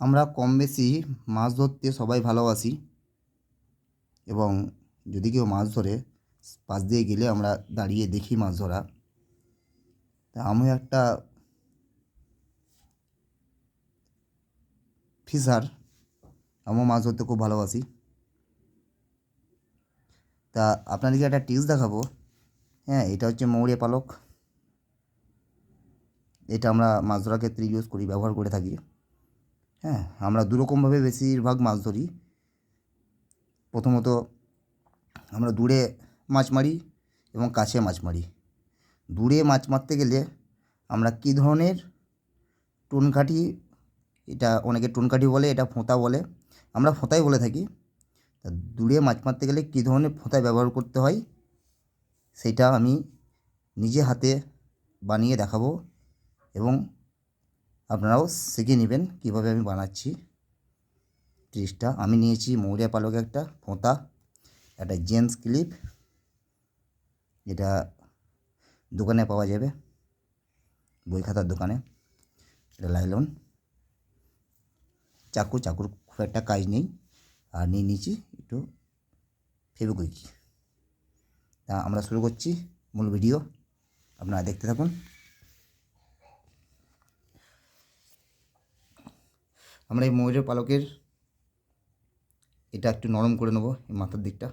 আমরা কম বেশি মাছ ধরতে সবাই ভালোবাসি এবং যদি কেউ মাছ ধরে পাশ দিয়ে গেলে আমরা দাঁড়িয়ে দেখি মাছ ধরা। তা আমিও একটা ফিশার আমিও মাছ ধরতে খুব ভালোবাসি। তা আপনাদেরকে একটা টিপস দেখাবো। হ্যাঁ এটা হচ্ছে মৌরিয়া পালক। এটা আমরা মাছ ধরার ক্ষেত্রে ইউজ করি, ব্যবহার করে থাকি। হ্যাঁ আমরা দুরকমভাবে বেশিরভাগ মাছ ধরি। প্রথমত আমরা দূরে মাছ মারি এবং কাছে মাছ মারি। দূরে মাছ মারতে গেলে আমরা কী ধরনের টুনকাঠি, এটা অনেকে টুনকাঠি বলে, এটা ফোঁতা বলে, আমরা ফোঁতাই বলে থাকি। তা দূরে মাছ মারতে গেলে কী ধরনের ফোঁতা ব্যবহার করতে হয়, সেটা আমি নিজে হাতে বানিয়ে দেখাবো এবং আপনারাও শিখে নেবেন কীভাবে আমি বানাচ্ছি ত্রিশটা আমি নিয়েছি মৌরিয়া পালক একটা ফোঁতা, একটা জেন্টস ক্লিপ, যেটা দোকানে পাওয়া যাবে বই খাতার দোকানে এটা লাইলন। চাকু, চাকুর খুব একটা কাজ নেই। আর নিয়ে নিয়েছি একটু ফেবিকুইক তা আমরা শুরু করছি মূল ভিডিও। আপনারা দেখতে থাকুন। আমরা এই ময়ূরের পালকের এটা একটু নরম করে নেব এই মাথার দিকটা।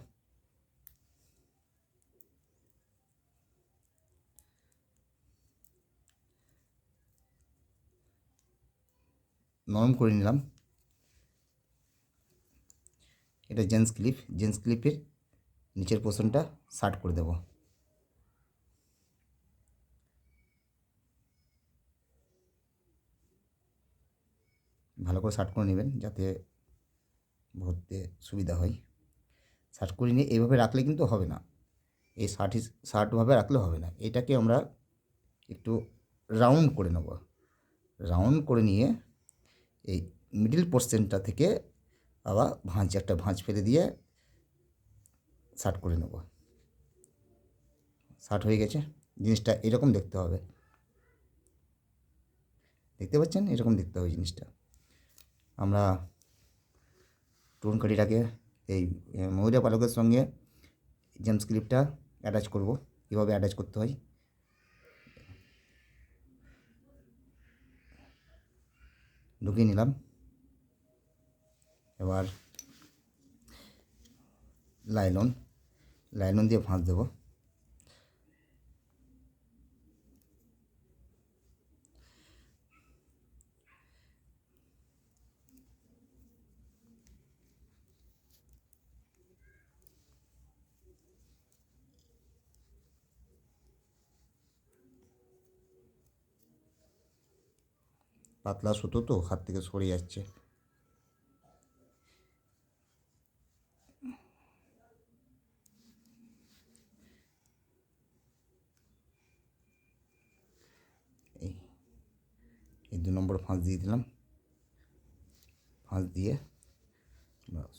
নরম করে নিলাম। এটা জেন্টস ক্লিপ। জেন্টস ক্লিপের নিচের পোর্শনটা শার্ট করে দেবো। ভালো করে শার্ট করে নেবেন যাতে ভরতে সুবিধা হয়। শার্ট করে নিয়ে এইভাবে রাখলে কিন্তু হবে না। এই শার্ট শার্টভাবে রাখলে হবে না। এটাকে আমরা একটু রাউন্ড করে নেব। রাউন্ড করে নিয়ে এই মিডিল পোর্শনটা থেকে আবার ভাঁজ, একটা ভাঁজ ফেলে দিয়ে শার্ট করে নেব। শার্ট হয়ে গেছে। জিনিসটা এরকম দেখতে হবে। দেখতে পাচ্ছেন? এরকম দেখতে হবে জিনিসটা। আমরা টোনকাঠিটাকে এই ময়ূরা পালকের সঙ্গে জেমস ক্লিপটা অ্যাটাচ করব। কীভাবে অ্যাটাচ করতে হয়? ঢুকিয়ে নিলাম। এবার লাইলন লাইলন দিয়ে ফাঁস দেবো। পাতলা সুতো তো, হাত থেকে সরে যাচ্ছে। এই দু নম্বর ফাঁস দিয়ে দিলাম। ফাঁস দিয়ে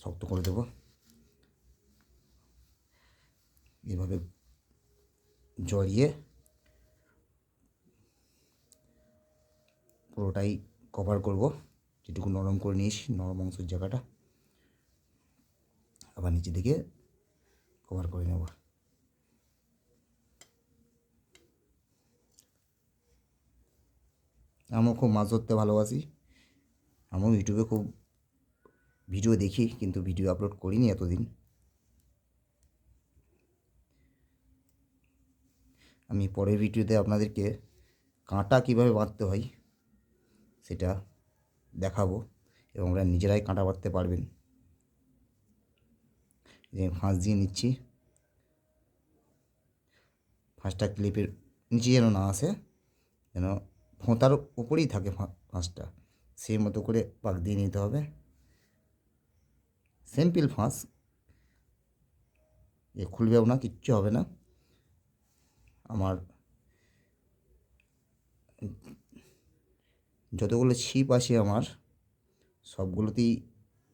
শক্ত করে দেবো। এভাবে জড়িয়ে পুরোটাই কভার করব। যেটুকু নরম করে নিয়েছি, নরম অংশের জায়গাটা। আবার নিচে দিকে কভার করে নেব। আমিও খুব মাছ ধরতে ভালোবাসি। আমিও ইউটিউবে খুব ভিডিও দেখি, কিন্তু ভিডিও আপলোড করিনি এতদিন। আমি পরের ভিডিওতে আপনাদেরকে কাঁটা কীভাবে বাঁধতে হয় সেটা দেখাবো এবং ওরা নিজেরাই কাঁটা বাঁধতে পারবেন। যে ফাঁস দিয়ে নিচ্ছি। ফাঁসটা ক্লিপের নিচে যেন না আসে, যেন ফোঁতার উপরেই থাকে ফাঁসটা। সেই মতো করে পাক দিয়ে নিতে হবে। সিম্পল ফাঁস। এ খুলবেও না, কিচ্ছু হবে না। আমার যতগুলো ছিপ আছে আমার, সবগুলোতেই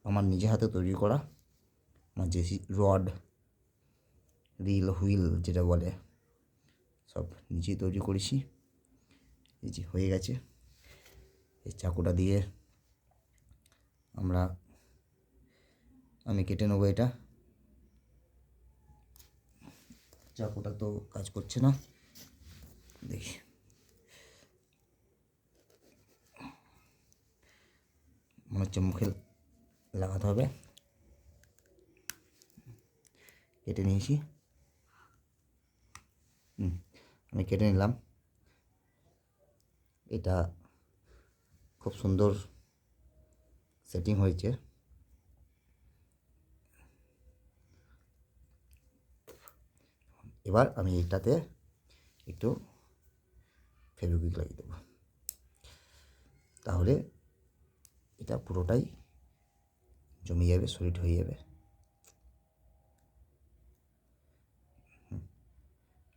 আমার নিজে হাতে তৈরি করা, আমার যে রড, রিল হুইল যেটা বলে, সব নিজেই তৈরি করেছি। এই যে হয়ে গেছে। এই চাকুটা দিয়ে আমরা, আমি কেটে নেব এটা। চাকুটা তো কাজ করছে না। দেখি। মনে হচ্ছে মুখে লাগাতে হবে। কেটে নিয়েছি। আমি কেটে নিলাম। এটা খুব সুন্দর সেটিং হয়েছে। এবার আমি এইটাতে একটু ফেভিকুইক লাগিয়ে দেবো। তাহলে এটা পুরোটাই জমে যাবে সলিড হয়ে যাবে।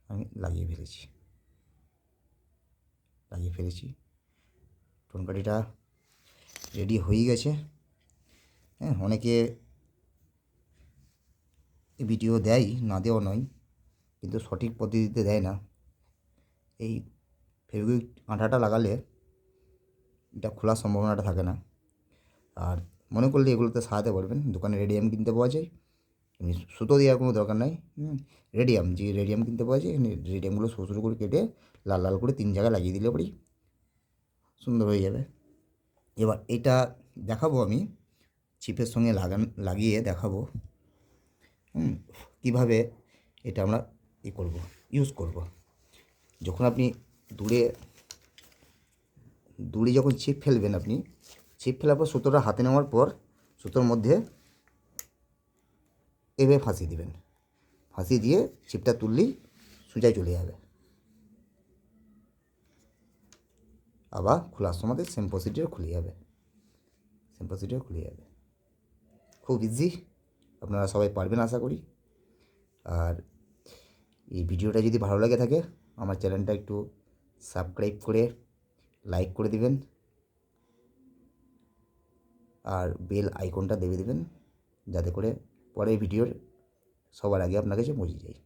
আমি লাগিয়ে ফেলেছি। লাগিয়ে ফেলেছি। টোনকাঠিটা রেডি হয়ে গেছে। হ্যাঁ অনেকে ভিডিও দেয়, না দেওয়া নয়, কিন্তু সঠিক পদ্ধতিতে দেয় না। এই ফেভিকুইক আঠাটা লাগালে এটা খোলার সম্ভাবনাটা থাকে না। আর মনে করলে এগুলোতে সারাতে পারবেন। দোকানে রেডিয়াম কিনতে পাওয়া যায়। এমনি সুতো দেওয়ার কোনো দরকার নাই। রেডিয়াম যে রেডিয়াম কিনতে পাওয়া যায় রেডিয়ামগুলো ছোটো ছোটো করে কেটে লাল লাল করে তিন জায়গায় লাগিয়ে দিলে পরেই সুন্দর হয়ে যাবে। এবার এটা দেখাবো আমি চিপের সঙ্গে লাগান লাগিয়ে দেখাবো। হুম, কীভাবে এটা আমরা ই করব ইউজ করব। যখন আপনি দূরে দূরে যখন ছিপ ফেলবেন আপনি ছিপ ফেলার পর সুতোটা হাতে নেওয়ার পর সুতোর মধ্যে এভাবে ফাঁসিয়ে দিবেন। ফাঁসিয়ে দিয়ে ছিপটা তুললেই সোজাই চলে যাবে। আবার খোলার সময় সেম প্রসিডিওর খুলে যাবে। সেম প্রসিডিওর খুলে যাবে। খুব ইজি আপনারা সবাই পারবেন আশা করি। আর এই ভিডিওটা যদি ভালো লাগে থাকে, আমার চ্যানেলটা একটু সাবস্ক্রাইব করে লাইক করে দিবেন। আর বেল আইকনটা দেবে দেবেন, যাতে করে পরের ভিডিওর সবার আগে আপনার কাছে পৌঁছে যায়।